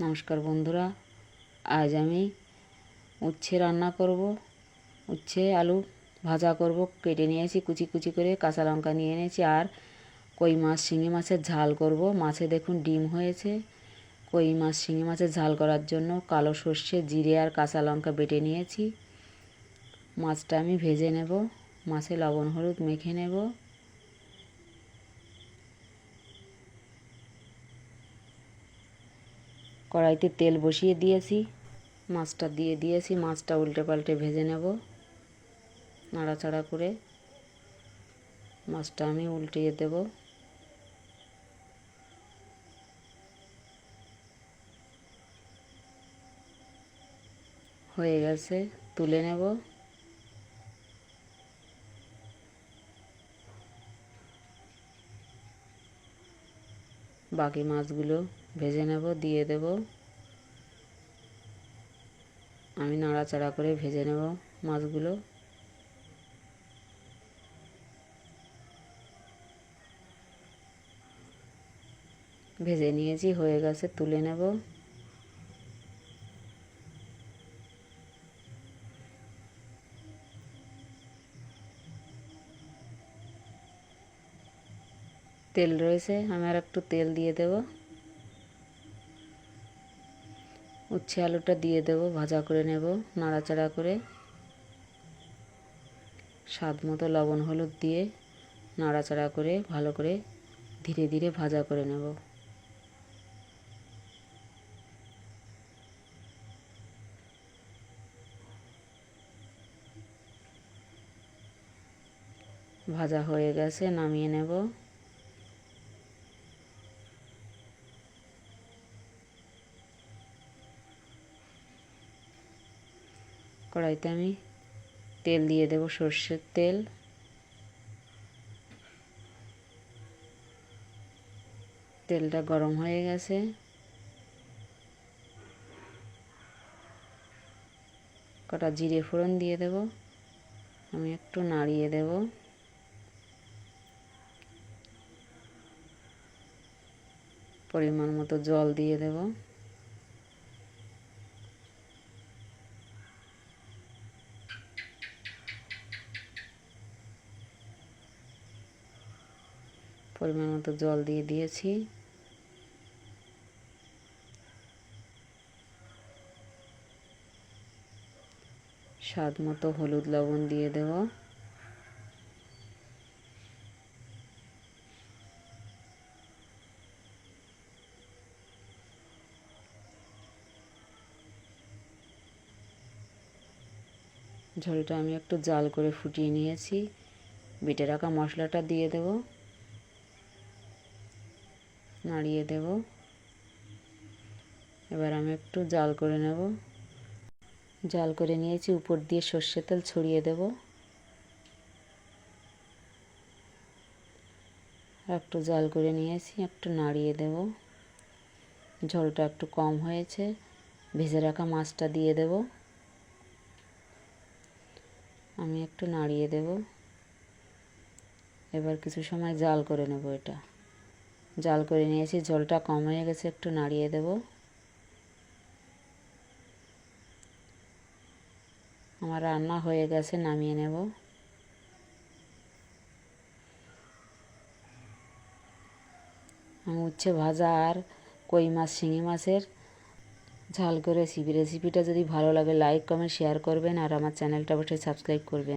নমস্কার বন্ধুরা, আজ আমি উচ্ছে রান্না করব। উচ্ছে, আলু ভাজা করব, কেটে নিয়েছি কুচি কুচি করে কাঁচা লঙ্কা নিয়ে এনেছি আর কই মাছ, শিঙি মাছের ঝাল করব। মাছে দেখুন ডিম হয়েছে। কই মাছ, শিঙি মাছের ঝাল করার জন্য কালো সর্ষে, জিরে আর কাঁচা লঙ্কা বেটে নিয়েছি। মাছটা আমি ভেজে নেব। মাছে লবণ, হলুদ মেখে নেব। কড়াইতে তেল বসিয়ে দিয়েছি। মাছটা দিয়ে দিয়েছি, মাছটা উল্টে পাল্টে ভেজে নেব। নাড়াচাড়া করে মাছটা আমি উল্টিয়ে দেব। হয়ে গেছে, তুলে নেব। বাকি মাছগুলো ভেজে নেব, দিয়ে দেব। আমি নাড়াচাড়া করে ভেজে নেব মাছগুলো। ভেজে নিয়েছি, হয়ে গেছে, তুলে নেব। তেল রয়েছে, আমি আর একটু তেল দিয়ে দেব। উচ্ছে আলুটা দিয়ে দেব, ভাজা করে নেব, নাড়াচাড়া করে। স্বাদ মতো লবণ, হলুদ দিয়ে নাড়াচাড়া করে ভালো করে ধীরে ধীরে ভাজা করে নেব। ভাজা হয়ে গেছে, নামিয়ে নেব। কড়াইতে আমি তেল দিয়ে দেব সর্ষের তেল। তেলটা গরম হয়ে গেছে। কটা জিরে ফোড়ন দিয়ে দেব। আমি একটু নাড়িয়ে দেব। পরিমাণ মতো জল দিয়ে দেব। পরিমাণ মতো জল দিয়ে দিয়েছি। স্বাদ মতো হলুদ লবণ দিয়ে দেব। ঝোলটা আমি একটু জাল করে ফুটিয়ে নিয়েছি। বেটে রাখা মশলাটা দিয়ে দেব। নাড়িয়ে দেব। এবার আমি একটু জাল করে নেব। জাল করে নিয়েছি, উপর দিয়ে সর্ষে তেল ছড়িয়ে দেব। একটু জাল করে নিয়েছি, একটু নাড়িয়ে দেব। ঝোলটা একটু কম হয়েছে, ভেজে রাখা মাছটা দিয়ে দেব। আমি একটু নাড়িয়ে দেব। এবার কিছু সময় জাল করে নেব এটা। জাল করে নিয়েছি, জলটা কম হয়ে গেছে, একটু নাড়িয়ে দেব। আমার রান্না হয়ে গেছে, নামিয়ে নেব। আমি উচ্ছে ভাজা আর কই মাছ, শিঙি মাছের ঝাল করে রেসিপি রেসিপিটা যদি ভালো লাগে লাইক কমেন্ট শেয়ার করবেন আর আমার চ্যানেলটা অবশ্যই সাবস্ক্রাইব করবেন।